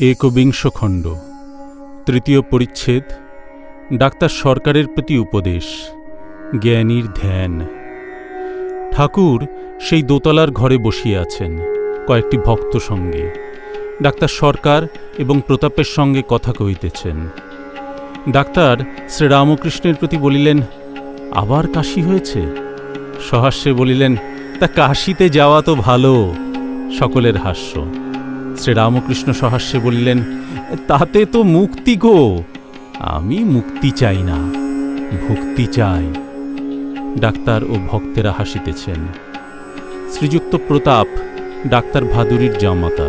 একবিংশ খণ্ড। তৃতীয় পরিচ্ছেদ, ডাক্তার সরকারের প্রতি উপদেশ, জ্ঞানীর ধ্যান। ঠাকুর সেই দোতলার ঘরে বসিয়ে আছেন, কয়েকটি ভক্ত সঙ্গে। ডাক্তার সরকার এবং প্রতাপের সঙ্গে কথা কহিতেছেন। ডাক্তার শ্রীরামকৃষ্ণের প্রতি বলিলেন, আবার কাশি হয়েছে? সহাস্যে বলিলেন, তা কাশিতে যাওয়া তো ভালো, সকলের হাস্য। শ্রীরামকৃষ্ণ সহাস্যে বলিলেন, তাতে তো মুক্তি গো। আমি মুক্তি চাই না, ভক্তি চাই। ডাক্তার ও ভক্তেরা হাসিতেছেন। শ্রীযুক্ত প্রতাপ, ডাক্তার ভাদুরীর জামাতা,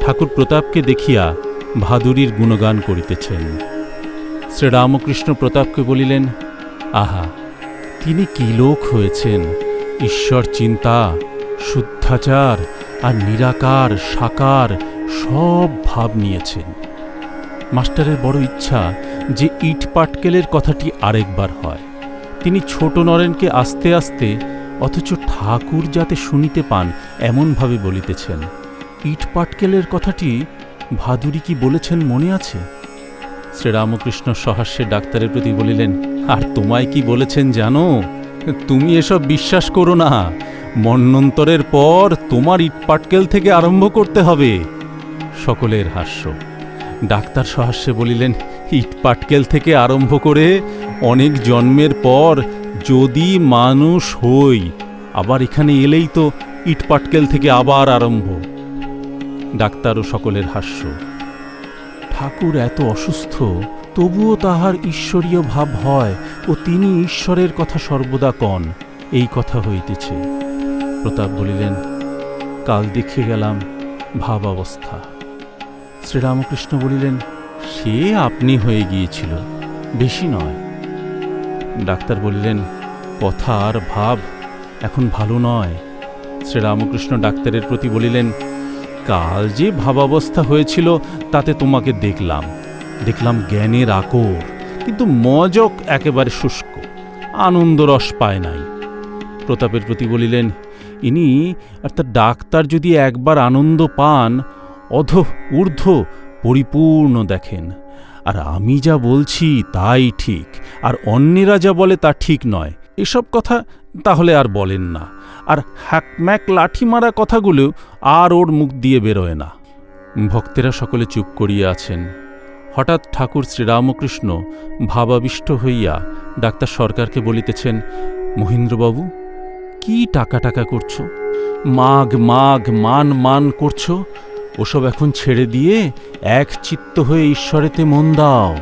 ঠাকুর প্রতাপকে দেখিয়া ভাদুরীর গুণগান করিতেছেন। শ্রীরামকৃষ্ণ প্রতাপকে বলিলেন, আহা, তিনি কি লোক হয়েছেন? ঈশ্বর চিন্তা, শুদ্ধাচার আর নিরাকার, সাকার সব ভাব নিয়েছেন। মাস্টারের বড় ইচ্ছা যে ইট পাটকেলের কথাটি আরেকবার হয়। তিনি ছোট নরেনকে আস্তে আস্তে, অথচ ঠাকুর যাতে শুনিতে পান, এমনভাবে বলিতেছেন, ইট পাটকেলের কথাটি ভাদুরী কি বলেছেন মনে আছে? শ্রীরামকৃষ্ণ সহাস্যে ডাক্তারের প্রতি বলিলেন, আর তোমায় কি বলেছেন জানো? তুমি এসব বিশ্বাস করো না। মন্নন্তরের পর তোমার ইটপাটকেল থেকে আরম্ভ করতে হবে। সকলের হাস্য। ডাক্তার সহাস্যে বলিলেন, ইটপাটকেল থেকে আরম্ভ করে অনেক জন্মের পর যদি মানুষ হই, আবার এখানে এলেই তো ইটপাটকেল থেকে আবার আরম্ভ। ডাক্তার ও সকলের হাস্য। ঠাকুর এত অসুস্থ, তবুও তাহার ঈশ্বরীয় ভাব হয় ও তিনি ঈশ্বরের কথা সর্বদা কন। এই কথা হইতেছে। প্রতাপ বলিলেন, কাল দেখে গেলাম ভাব অবস্থা শ্রীরামকৃষ্ণ বলিলেন, সে আপনি হয়ে গিয়েছিল, বেশি নয়। ডাক্তার বলিলেন, কথা আর ভাব এখন ভালো নয়। শ্রীরামকৃষ্ণ ডাক্তারের প্রতি বলিলেন, কাল যে ভাবাবস্থা হয়েছিল, তাতে তোমাকে দেখলাম। দেখলাম জ্ঞানের আকর, কিন্তু মজক একেবারে শুষ্ক, আনন্দরস পায় নাই। প্রতাপের প্রতি বলিলেন ইনি অর্থাৎ ডাক্তার যদি একবার আনন্দ পান, অধ ঊর্ধ্ব পরিপূর্ণ দেখেন। আর আমি যা বলছি তাই ঠিক, আর অন্যেরা যা বলে তা ঠিক নয়। এসব কথা তাহলে আর বলেন না। আর হ্যাকম্যাক লাঠি মারা কথাগুলো আর ওর মুখ দিয়ে বেরোয় না। ভক্তেরা সকলে চুপ করিয়া আছেন। হঠাৎ ঠাকুর শ্রীরামকৃষ্ণ ভাবাবিষ্ট হইয়া ডাক্তার সরকারকে বলিতেছেন, মহেন্দ্রবাবু কি টাকা টাকা করছ? মাঘ মাঘ, মান মান করছ? ওসব এখন ছেড়ে দিয়ে এক চিত্ত হয়ে ঈশ্বরেতে মন দাও।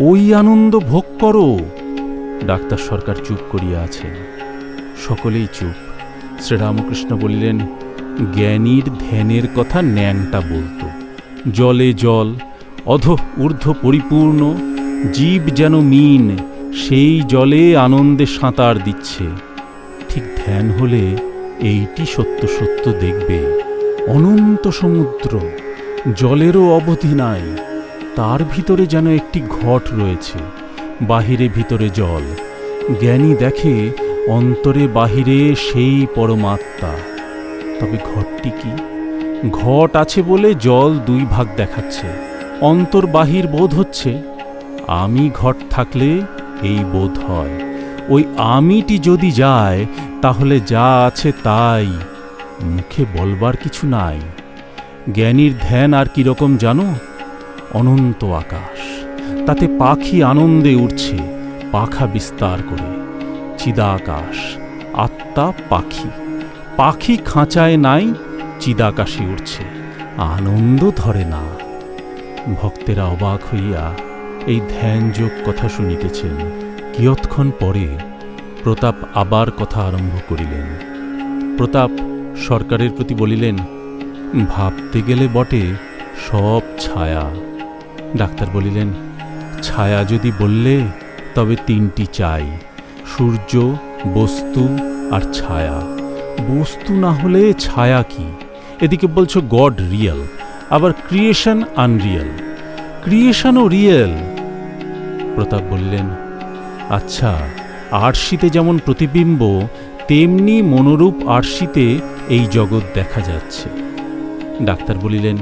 ওই আনন্দ ভোগ করো। ডাক্তার সরকার চুপ করিয়া আছেন। সকলেই চুপ। শ্রীরামকৃষ্ণ বলিলেন, জ্ঞানীর ধ্যানের কথা ন্যাংটা বলতো। জলে জল, অধ ঊর্ধ্ব পরিপূর্ণ, জীব যেন মিন, সেই জলে আনন্দে সাঁতার দিচ্ছে। ঠিক ধ্যান হলে এইটি সত্য সত্য দেখবে। অনন্ত সমুদ্র, জলেরও অবধি নাই, তার ভিতরে যেন একটি ঘট রয়েছে, বাহিরে ভিতরে জল। জ্ঞানী দেখে অন্তরে বাহিরে সেই পরমাত্মা। তবে ঘটটি কি? ঘট আছে বলে জল দুই ভাগ দেখাচ্ছে, অন্তর বাহির বোধ হচ্ছে, আমি ঘট থাকলে এই বোধ হয়। ওই আমিটি যদি যায় তাহলে যা আছে তাই। মুখে বলবার কিছু নাই। জ্ঞানীর ধ্যান আর কীরকম জানো? অনন্ত আকাশ। তাতে পাখি আনন্দে উঠছে পাখা বিস্তার করে। চিদাকাশ, আত্মা পাখি। পাখি খাঁচায় নাই, চিদাকাশে উঠছে আনন্দ ধরে না। ভক্তেরা অবাক হইয়া এই ধ্যানযোগ কথা শুনিতেছেন। কিয়ৎক্ষণ পরে প্রতাপ আবার কথা আরম্ভ করিলেন। প্রতাপ সরকারের প্রতি বলিলেন, ভাবতে গেলে বটে সব ছায়া। ডাক্তার বলিলেন, ছায়া যদি বললে তবে তিনটি চাই, সূর্য, বস্তু আর ছায়া। বস্তু না হলে ছায়া কি? এদিকে বলছো গড রিয়েল, আবার ক্রিয়েশন আনরিয়েল। ক্রিয়েশনও রিয়েল? প্রতাপ বললেন আচ্ছা আরশিতে যেমন প্রতিবিম্ব, তেমনি মনোরূপ আরশিতে এই জগৎ দেখা যাচ্ছে। ডাক্তার বলিলেন,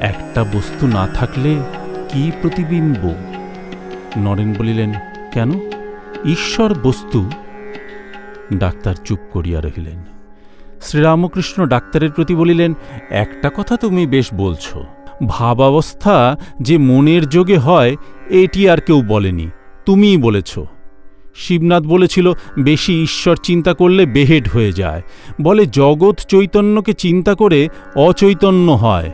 একটা বস্তু না থাকলে কি প্রতিবিম্ব? নরেন বলিলেন, কেন? ঈশ্বর বস্তু। ডাক্তার চুপ করিয়া রহিলেন। শ্রীরামকৃষ্ণ ডাক্তারের প্রতি বলিলেন, একটা কথা তুমি বেশ বলছ। ভাবাবস্থা যে মনের যোগে হয়, এটি আর কেউ বলেনি। তুমিই বলেছ। শিবনাথ বলেছিল, বেশি ঈশ্বর চিন্তা করলে বেহেড হয়ে যায়। বলে, জগৎ চৈতন্যকে চিন্তা করে অচৈতন্য হয়।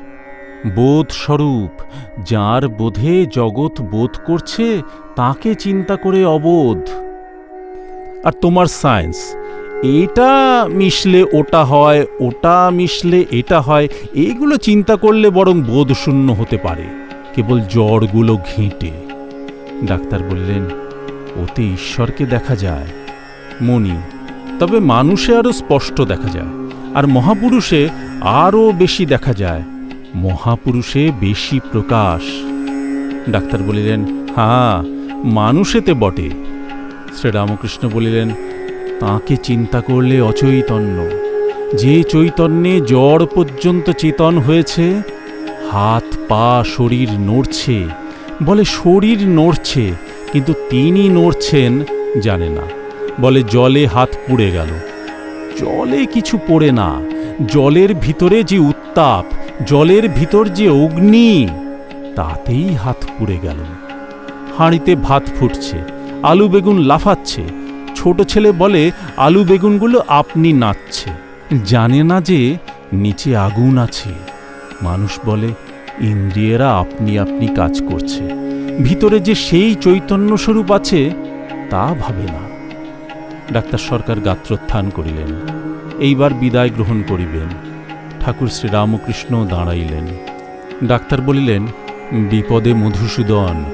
বোধ স্বরূপ, যার বোধে জগৎ বোধ করছে, তাকে চিন্তা করে অবোধ। আর তোমার সায়েন্স, এটা মিশলে ওটা হয়, ওটা মিশলে এটা হয়, এইগুলো চিন্তা করলে বরং বোধশূন্য হতে পারে। কেবল জ্বরগুলো ঘেঁটে। ডাক্তার বললেন ওতে ঈশ্বরকে দেখা যায়। মনি, তবে মানুষে আরও স্পষ্ট দেখা যায়, আর মহাপুরুষে আরও বেশি দেখা যায়। মহাপুরুষে বেশি প্রকাশ। ডাক্তার বলিলেন হ্যাঁ মানুষেতে বটে। শ্রীরামকৃষ্ণ বলিলেন, তাকে চিন্তা করলে অচৈতন্য। যে চৈতন্যে জড় পর্যন্ত চেতন হয়েছে হাত পা শরীর নড়ছে, বলে শরীর নড়ছে কিন্তু তিনি নড়ছেন জানে না। বলে জলে হাত পুড়ে গেল। জলে কিছু পড়ে না। জলের ভিতরে যে উত্তাপ, জলের ভিতর যে অগ্নি, তাতেই হাত পুড়ে গেল। হাঁড়িতে ভাত ফুটছে, আলু বেগুন লাফাচ্ছে। ছোট ছেলে বলে, আলু বেগুনগুলো আপনি নাচছে জানে না যে নিচে আগুন আছে। মানুষ বলে, ইন্দ্রিয়েরা আপনি আপনি কাজ করছে। ভিতরে যে সেই চৈতন্য স্বরূপ আছে, তা ভাবে না। ডাক্তার সরকার গাত্রোত্থান করিলেন। এইবার বিদায় গ্রহণ করিবেন। ঠাকুর শ্রীরামকৃষ্ণ দাঁড়াইলেন। ডাক্তার বলিলেন, বিপদে মধুসূদন,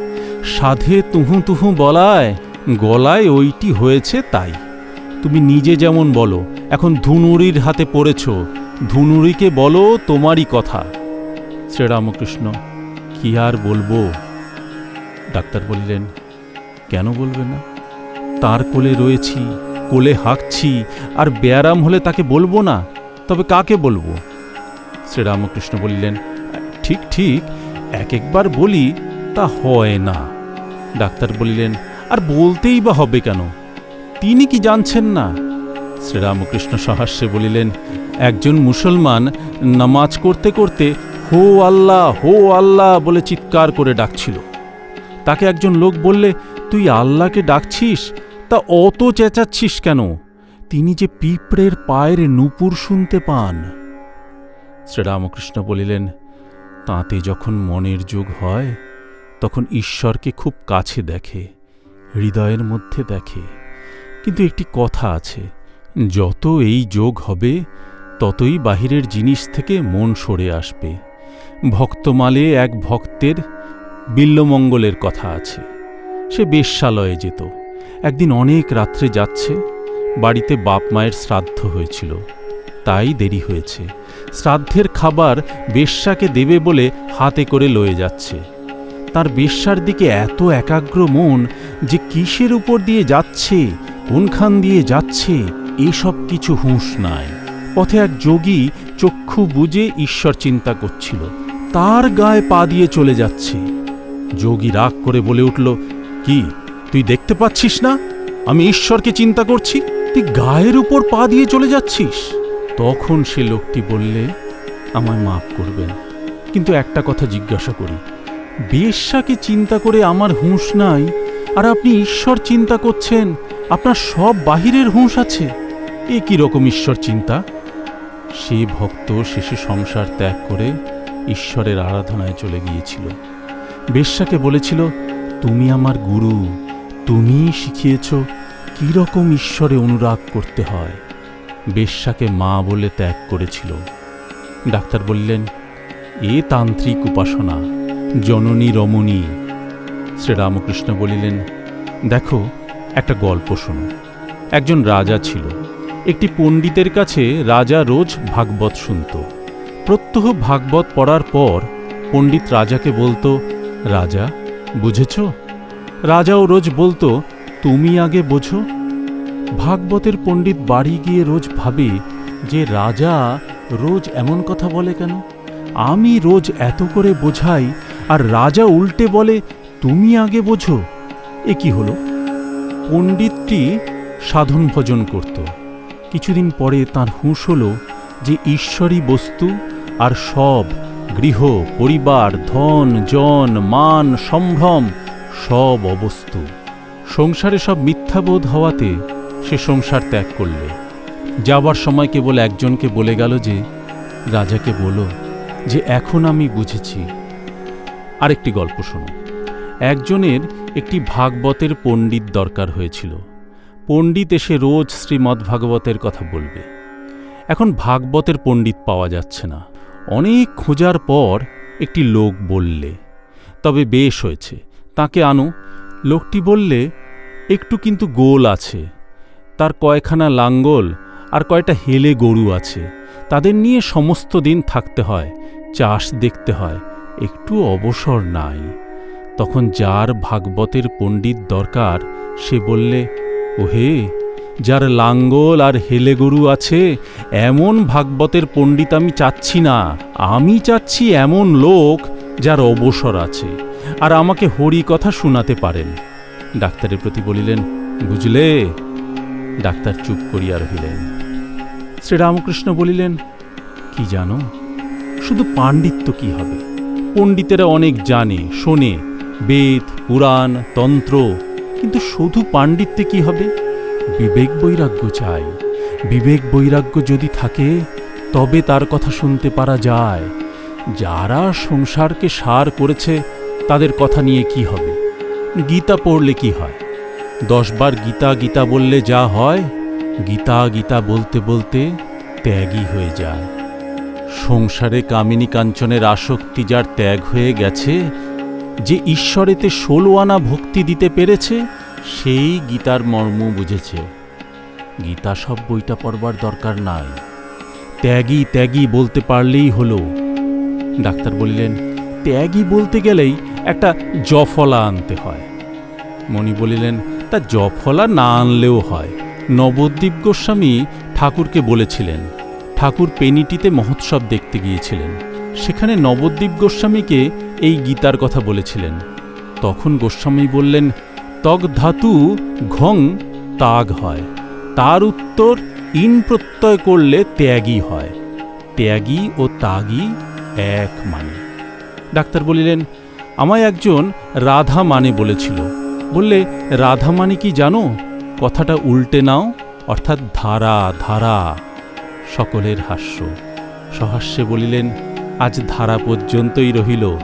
সাধে তুহু তুহু বলায়, গলায় ওইটি হয়েছে তাই। তুমি নিজে যেমন বলো, এখন ধুনুরির হাতে পড়েছ। ধুনুরিকে বলো তোমারই কথা। শ্রীরামকৃষ্ণ, কি আর বলব? ডাক্তার বলিলেন, কেন বলবে না? তার কোলে রয়েছি, কোলে হাঁকছি, আর ব্যায়ারাম হলে তাকে বলব না, তবে কাকে বলব? শ্রীরামকৃষ্ণ বললেন, ঠিক ঠিক এক একবার বলি তা হয় না। ডাক্তার বলিলেন, আর বলতেই বা হবে কেন? তিনি কি জানছেন না? শ্রীরামকৃষ্ণ সহাস্যে বলিলেন, একজন মুসলমান নামাজ করতে করতে, হো আল্লাহ হো আল্লাহ বলে চিৎকার করে ডাকছিল। তাকে একজন লোক বললে, তুই আল্লাহকে ডাকছিস? তা অত চেঁচাচ্ছিস কেন? তিনি যে পিঁপড়ের পায়ের নুপুর শুনতে পান। শ্রীরামকৃষ্ণ বলিলেন, তাতে যখন মনের যোগ হয়, তখন ঈশ্বরকে খুব কাছে দেখে, হৃদয়ের মধ্যে দেখে। কিন্তু একটি কথা আছে, যত এই যোগ হবে, ততই বাহিরের জিনিস থেকে মন সরে আসবে। ভক্তমালে এক ভক্তের বিল্লমঙ্গলের কথা আছে। সে বেশ্যালয়ে যেত। একদিন অনেক রাত্রে যাচ্ছে, বাড়িতে বাপ মায়ের শ্রাদ্ধ হয়েছিল। তাই দেরি হয়েছে। শ্রাদ্ধের খাবার বেশ্যাকে দেবে বলে হাতে করে লয়ে যাচ্ছে। তার বেশ্যার দিকে এত একাগ্র মন যে কিসের উপর দিয়ে যাচ্ছে, কোনখান দিয়ে যাচ্ছে, এসব কিছু হুঁশ নাই। পথে এক যোগী চক্ষু বুজে ঈশ্বর চিন্তা করছিল, তার গায়ে পা দিয়ে চলে যাচ্ছে। যোগী রাগ করে বলে উঠল, কি, তুই দেখতে পাচ্ছিস না? আমি ঈশ্বরকে চিন্তা করছি, তুই গায়ের উপর পা দিয়ে চলে যাচ্ছিস? তখন সে লোকটি বললে, আমায় মাফ করবেন, কিন্তু একটা কথা জিজ্ঞাসা করি। বেশ্যাকে চিন্তা করে আমার হুঁশ নাই, আর আপনি ঈশ্বর চিন্তা করছেন, আপনার সব বাহিরের হুঁশ আছে। এ কি রকম ঈশ্বর চিন্তা? সে ভক্ত শেষে সংসার ত্যাগ করে ঈশ্বরের আরাধনায় চলে গিয়েছিল। বেশ্যাকে বলেছিল, তুমি আমার গুরু, তুমিই শিখিয়েছ কি রকম ঈশ্বরে অনুরাগ করতে হয়। বেশ্যাকে মা বলে ত্যাগ করেছিল। ডাক্তার বললেন, এ তান্ত্রিক উপাসনা, জননী রমণী। শ্রীরামকৃষ্ণ বলিলেন, দেখো, একটা গল্প শোনো। একজন রাজা ছিল। একটি পণ্ডিতের কাছে রাজা রোজ ভাগবত শুনত। প্রত্যহ ভাগবত পড়ার পর পণ্ডিত রাজাকে বলতো রাজা, বুঝেছ? রাজাও রোজ বলতো, তুমি আগে বোঝো। ভাগবতের পণ্ডিত বাড়ি গিয়ে রোজ ভাবে যে রাজা রোজ এমন কথা বলে কেন? আমি রোজ এত করে বোঝাই, আর রাজা উল্টে বলে, তুমি আগে বোঝো। এ কি হলো? পণ্ডিতটি সাধন ভজন করত। কিছুদিন পরে তার হুঁশ হল যে ঈশ্বরী বস্তু আর সব। গৃহ, পরিবার, ধন, জন, মান, সম্ভ্রম, সব অবস্তু। সংসারে সব মিথ্যাবোধ হওয়াতে সে সংসার ত্যাগ করলে। যাবার সময় কেবল একজনকে বলে গেল যে, রাজাকে বলো যে, এখন আমি বুঝেছি। আরেকটি গল্প শোনো। একজনের একটি ভাগবতের পণ্ডিত দরকার হয়েছিল। পণ্ডিত এসে রোজ শ্রীমদ্ভাগবতের কথা বলবে। এখন ভাগবতের পণ্ডিত পাওয়া যাচ্ছে না। অনেক খোঁজার পর একটি লোক বললে, তবে বেশ হয়েছে, তাকে আনো। লোকটি বললে, একটু কিন্তু গোল আছে, তার কয়খানা লাঙ্গল আর কয়টা হেলে গরু আছে, তাদের নিয়ে সমস্ত দিন থাকতে হয়, চাষ দেখতে হয়, একটু অবসর নাই। তখন যার ভাগবতের পণ্ডিত দরকার, সে বললে, ওহে যার লাঙ্গল আর হেলে গরু আছে, এমন ভাগবতের পণ্ডিত আমি চাচ্ছি না। আমি চাচ্ছি এমন লোক যার অবসর আছে আর আমাকে হরি কথা শোনাতে পারেন। ডাক্তারের প্রতি বলিলেন, বুঝলে? ডাক্তার চুপ করিয়া রহিলেন। শ্রীরামকৃষ্ণ বলিলেন, কি জানো, শুধু পাণ্ডিত্য কি হবে? পণ্ডিতেরা অনেক জানে, শোনে, বেদ, পুরাণ, তন্ত্র, কিন্তু শুধু পাণ্ডিত্যে কি হবে? বিবেক বৈরাগ্য চাই। বিবেক বৈরাগ্য যদি থাকে, তবে তার কথা শুনতে পারা যায়। যারা সংসারকে সার করেছে, তাদের কথা নিয়ে কি হবে? গীতা পড়লে কি হয়? দশবার গীতা গীতা বললে যা হয়, গীতা গীতা বলতে বলতে ত্যাগই হয়ে যায়। সংসারে কামিনী কাঞ্চনের আসক্তি যার ত্যাগ হয়ে গেছে, যে ঈশ্বরেতে ষোলো আনা ভক্তি দিতে পেরেছে সেই গীতার মর্ম বুঝেছে। গীতা সব বইটা পড়বার দরকার নাই। ত্যাগী ত্যাগী বলতে পারলেই হলো। ডাক্তার বললেন, ত্যাগী বলতে গেলেই একটা জফলা আনতে হয়। মণি বলিলেন, তা জফলা না আনলেও হয়। নবদ্বীপ গোস্বামী ঠাকুরকে বলেছিলেন, ঠাকুর পেনিটিতে মহোৎসব দেখতে গিয়েছিলেন। সেখানে নবদ্বীপ গোস্বামীকে এই গীতার কথা বলেছিলেন। তখন গোস্বামী বললেন তগ ধাতু ঘং তাগ হয়। তার উত্তর ইন প্রত্যয় করলে ত্যাগী হয়। ত্যাগী ও তাগী এক মানে। ডাক্তার বলিলেন, আমায় একজন রাধা মানে বলেছিল। বললে, রাধা মানে কি জানো? কথাটা উল্টে নাও, অর্থাৎ ধারা ধারা, সকলের হাস্য। সহাস্যে বলিলেন, আজ ধারা পর্যন্তই রহিল।